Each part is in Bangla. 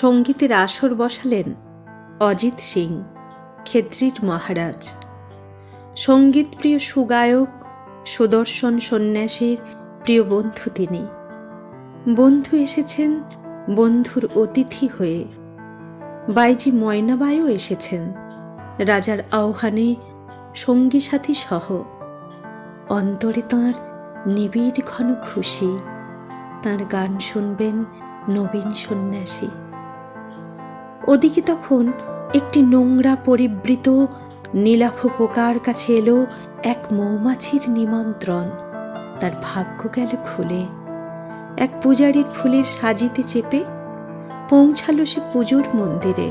সঙ্গীতের আসর বসালেন অজিত সিং, ক্ষেত্রীর মহারাজ। সঙ্গীতপ্রিয় সুগায়ক, সুদর্শন সন্ন্যাসীর প্রিয় বন্ধু তিনি। বন্ধু এসেছেন বন্ধুর অতিথি হয়ে। বাইজি ময়নাবাইও এসেছেন, রাজার আহ্বানে সঙ্গী সাথী সহ। অন্তরে তাঁর নিবিড় ঘন খুশি, তাঁর গান শুনবেন নবীন সন্ন্যাসী। ওদিকে তখন একটি নোংরা পরিবৃত নীলাভ পোকার কাছে এলো এক মৌমাছির নিমন্ত্রণ। তার ভাগ্য গেল খুলে। এক পূজারীর ফুলের সাজিতে চেপে পৌঁছালো সে পুজোর মন্দিরে।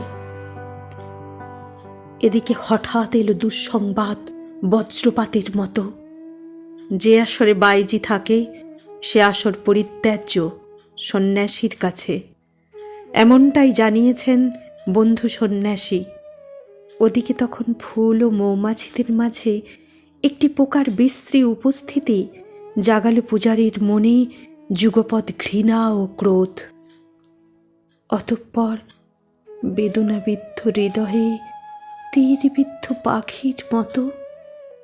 এদিকে হঠাৎ এলো দুঃসংবাদ বজ্রপাতের মতো। যে আসরে বাইজি থাকে, সে আসর পরিত্যাজ্য সন্ন্যাসীর কাছে। এমনটাই জানিয়েছেন বন্ধু সন্ন্যাসী, ওদিকে তখন ফুল ও মৌমাছিদের মাঝে একটি পোকার বিশ্রী উপস্থিতি জাগালো পূজারীর মনে যুগপদ ঘৃণা ও ক্রোধ। অতঃপর বেদনাবিদ্ধ হৃদয়ে তীরবিদ্ধ পাখির মতো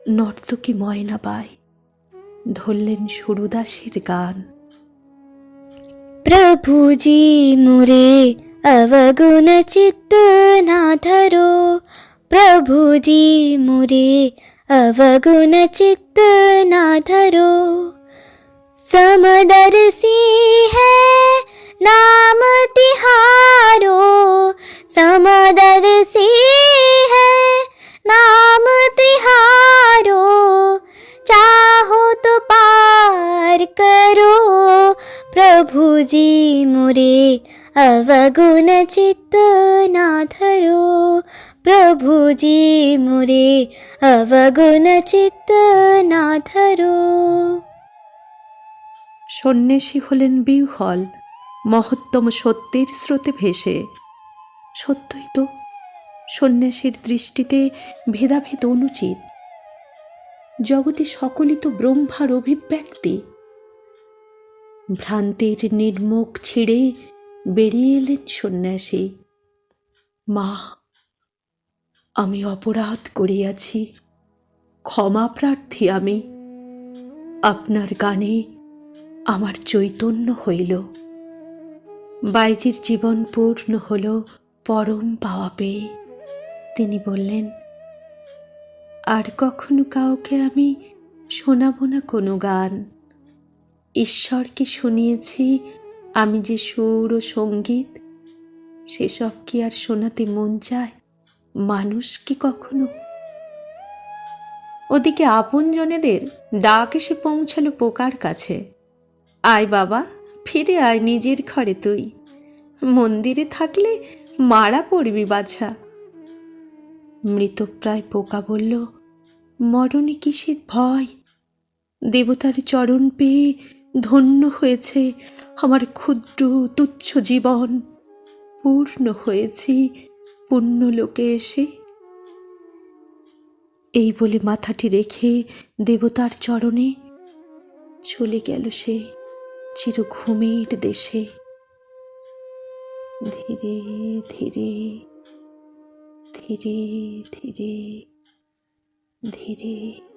নর্তকী ময়নাবাই ধরলেন সুরুদাসের গান। প্রভুজি মোরে अवगुणचित्तनाथरो। प्रभुजी मुरे अवगुण समदर्शी है नाम तिहारो। समदर्शी है नाम तिहारो। चाहो तो पार करो प्रभु जी मुरे अवगुण चित्त ना धरो प्रभु जी मुरे अवगुण चित्त ना धरो সন্ন্যাসী হলেন বিহ্বল মহত্তম সত্যের স্রোতে ভেসে সত্যই তো সন্ন্যাসীর দৃষ্টিতে ভেদাভেদ অনুচিত জগতে সকলই তো ব্রহ্মার অভিব্যক্তি ভ্রান্তির নির্মুখ ছিঁড়ে বেরিয়ে এলেন সন্ন্যাসী। মা, আমি অপরাধ করিয়াছি। ক্ষমা প্রার্থী আমি। আপনার গানে আমার চৈতন্য হইল। বাইজির জীবন পূর্ণ হল পরম পাওয়া পেয়ে। তিনি বললেন, আর কখনো কাউকে আমি শোনাব না কোনো গান। ঈশ্বরকে শুনিয়েছি আমি যে সুর ও সংগীত, সেসব কি আর শোনাতে মন চায়? মানুষ কি কখনো? ওদিকে আপনজনেদের ডাক এসে পৌঁছালো পোকার কাছে। আয় বাবা, ফিরে আয় নিজের ঘরে তুই। মন্দিরে থাকলে মারা পড়বি বাছা। মৃতপ্রায় পোকা বলল, মরণে কিসের ভয়? দেবতার চরণ পেয়ে ধন্য হয়েছে আমার ক্ষুদ্র তুচ্ছ জীবন। পূর্ণ হয়েছি পূর্ণ পুণ্যলোকে এসে। এই বলে মাথাটি রেখে দেবতার চরণে চলে গেল সে চির ঘুমের দেশে। ধীরে ধীরে ধীরে ধীরে ধীরে